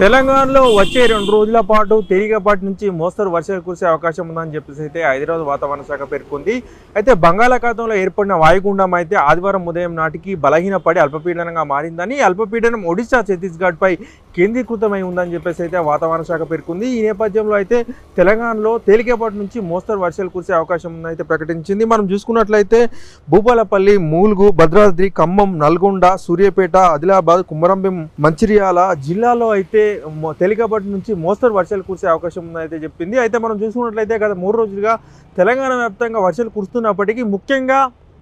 తెలంగాణలో వచ్చే రెండు రోజుల పాటు తేలికపాటి నుంచి మోస్తరు వర్షాలు కురిసే అవకాశం ఉందని చెప్పేసి అయితే హైదరాబాద్ వాతావరణ శాఖ పేర్కొంది. అయితే బంగాళాఖాతంలో ఏర్పడిన వాయుగుండం అయితే ఆదివారం ఉదయం నాటికి బలహీనపడి అల్పపీడనంగా మారిందని అల్పపీడనం ఒడిశా ఛత్తీస్గఢ్పై కేంద్రీకృతమై ఉందని చెప్పేసి అయితే వాతావరణ శాఖ పేర్కొంది. ఈ నేపథ్యంలో అయితే తెలంగాణలో తేలికపాటి నుంచి మోస్తరు వర్షాలు కురిసే అవకాశం ఉందని అయితే ప్రకటించింది. మనం చూసుకున్నట్లయితే భూపాలపల్లి మూలుగు భద్రాద్రి ఖమ్మం నల్గొండ సూర్యాపేట ఆదిలాబాద్ కుమరంభీం మంచిర్యాల జిల్లాలో అయితే తేలికపాటి నుంచి మోస్తరు వర్షాలు కురిసే అవకాశం ఉందని అయితే చెప్పింది. అయితే మనం చూసుకున్నట్లయితే గత మూడు రోజులుగా తెలంగాణ వ్యాప్తంగా వర్షాలు కురుస్తున్నప్పటికీ ముఖ్యంగా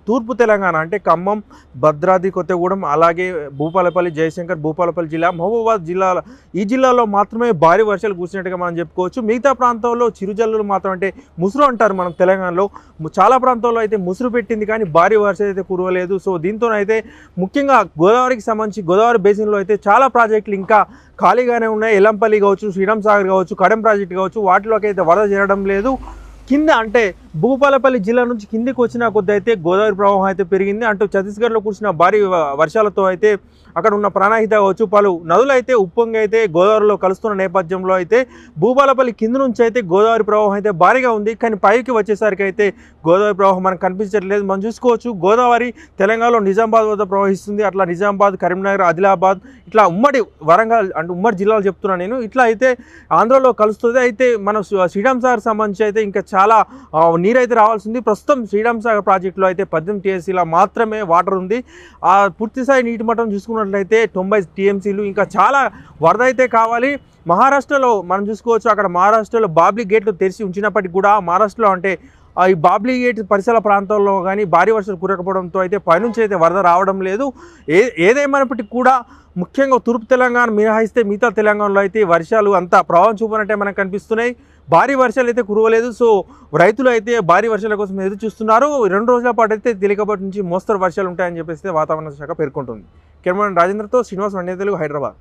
తూర్పు తెలంగాణ అంటే ఖమ్మం భద్రాద్రి కొత్తగూడెం అలాగే భూపాలపల్లి జయశంకర్ భూపాలపల్లి జిల్లా మహబూబాద్ జిల్లాల ఈ జిల్లాలో మాత్రమే భారీ వర్షాలు కురిసినట్టుగా మనం చెప్పుకోవచ్చు. మిగతా ప్రాంతాల్లో చిరుజల్లులు మాత్రం అంటే ముసురు అంటారు మనం తెలంగాణలో. చాలా ప్రాంతాల్లో అయితే ముసురు పెట్టింది కానీ భారీ వర్షాలు అయితే కురవలేదు. సో దీంతో అయితే ముఖ్యంగా గోదావరికి సంబంధించి గోదావరి బేసిన్లో అయితే చాలా ప్రాజెక్టులు ఇంకా ఖాళీగానే ఉన్నాయి. ఎల్లంపల్లి కావచ్చు శ్రీరామ్ సాగర్ కావచ్చు కడెం ప్రాజెక్ట్ కావచ్చు. వాటిలోకి అయితే వరద చేరడం లేదు. కింద అంటే భూపాలపల్లి జిల్లా నుంచి కిందికి వచ్చిన కొద్ది అయితే గోదావరి ప్రవాహం అయితే పెరిగింది. అంటూ ఛత్తీస్గఢ్లో కురిసిన భారీ వర్షాలతో అయితే అక్కడ ఉన్న ప్రాణాహిత వచ్చు పలు నదులు అయితే ఉప్పొంగి అయితే గోదావరిలో కలుస్తున్న నేపథ్యంలో అయితే భూపాలపల్లి కింద నుంచి అయితే గోదావరి ప్రవాహం అయితే భారీగా ఉంది. కానీ పైకి వచ్చేసరికి అయితే గోదావరి ప్రవాహం మనకు కనిపించట్లేదు. మనం చూసుకోవచ్చు గోదావరి తెలంగాణలో నిజామాబాద్ వద్ద ప్రవహిస్తుంది. అట్లా నిజామాబాద్ కరీంనగర్ ఆదిలాబాద్ ఇట్లా ఉమ్మడి వరంగల్ అంటే ఉమ్మడి జిల్లాలు చెప్తున్నాను నేను. ఇట్లా అయితే ఆంధ్రలో కలుస్తుంది. అయితే మన శ్రీ- శ్రీరామ్ సంబంధించి అయితే ఇంకా చాలా నీరు అయితే రావాల్సింది. ప్రస్తుతం శ్రీరామ్ సాగర్ ప్రాజెక్టులో అయితే పద్దెనిమిది టీఎంసీల మాత్రమే వాటర్ ఉంది. ఆ పూర్తిస్థాయి నీటి మట్టం చూసుకున్నట్లయితే తొంభై టీఎంసీలు ఇంకా చాలా వరద అయితే కావాలి. మహారాష్ట్రలో మనం చూసుకోవచ్చు అక్కడ మహారాష్ట్రలో బాబ్లీ గేట్లు తెరిచి ఉంచినప్పటికీ కూడా మహారాష్ట్రలో అంటే ఈ బాబ్లీ గేట్ పరిసర ప్రాంతాల్లో కానీ భారీ వర్షాలు కురకపోవడంతో అయితే పైనుంచి అయితే వరద రావడం లేదు. ఏ ఏదేమైనప్పటికీ కూడా ముఖ్యంగా తూర్పు తెలంగాణ మినహాయిస్తే మిగతా తెలంగాణలో అయితే వర్షాలు అంత ప్రభావం చూపనట్టే మనకు కనిపిస్తున్నాయి. భారీ వర్షాలు అయితే కురవలేదు. సో రైతులు అయితే భారీ వర్షాల కోసం ఎదురు చూస్తున్నారు. రెండు రోజుల పాటు అయితే తేలికపాటి నుంచి మోస్తరు వర్షాలు ఉంటాయని చెప్పేసి వాతావరణ శాఖ పేర్కొంటుంది. కెమెరాన్ రాజేంద్రతో శ్రీనివాస్ వండే తెలుగు హైదరాబాద్.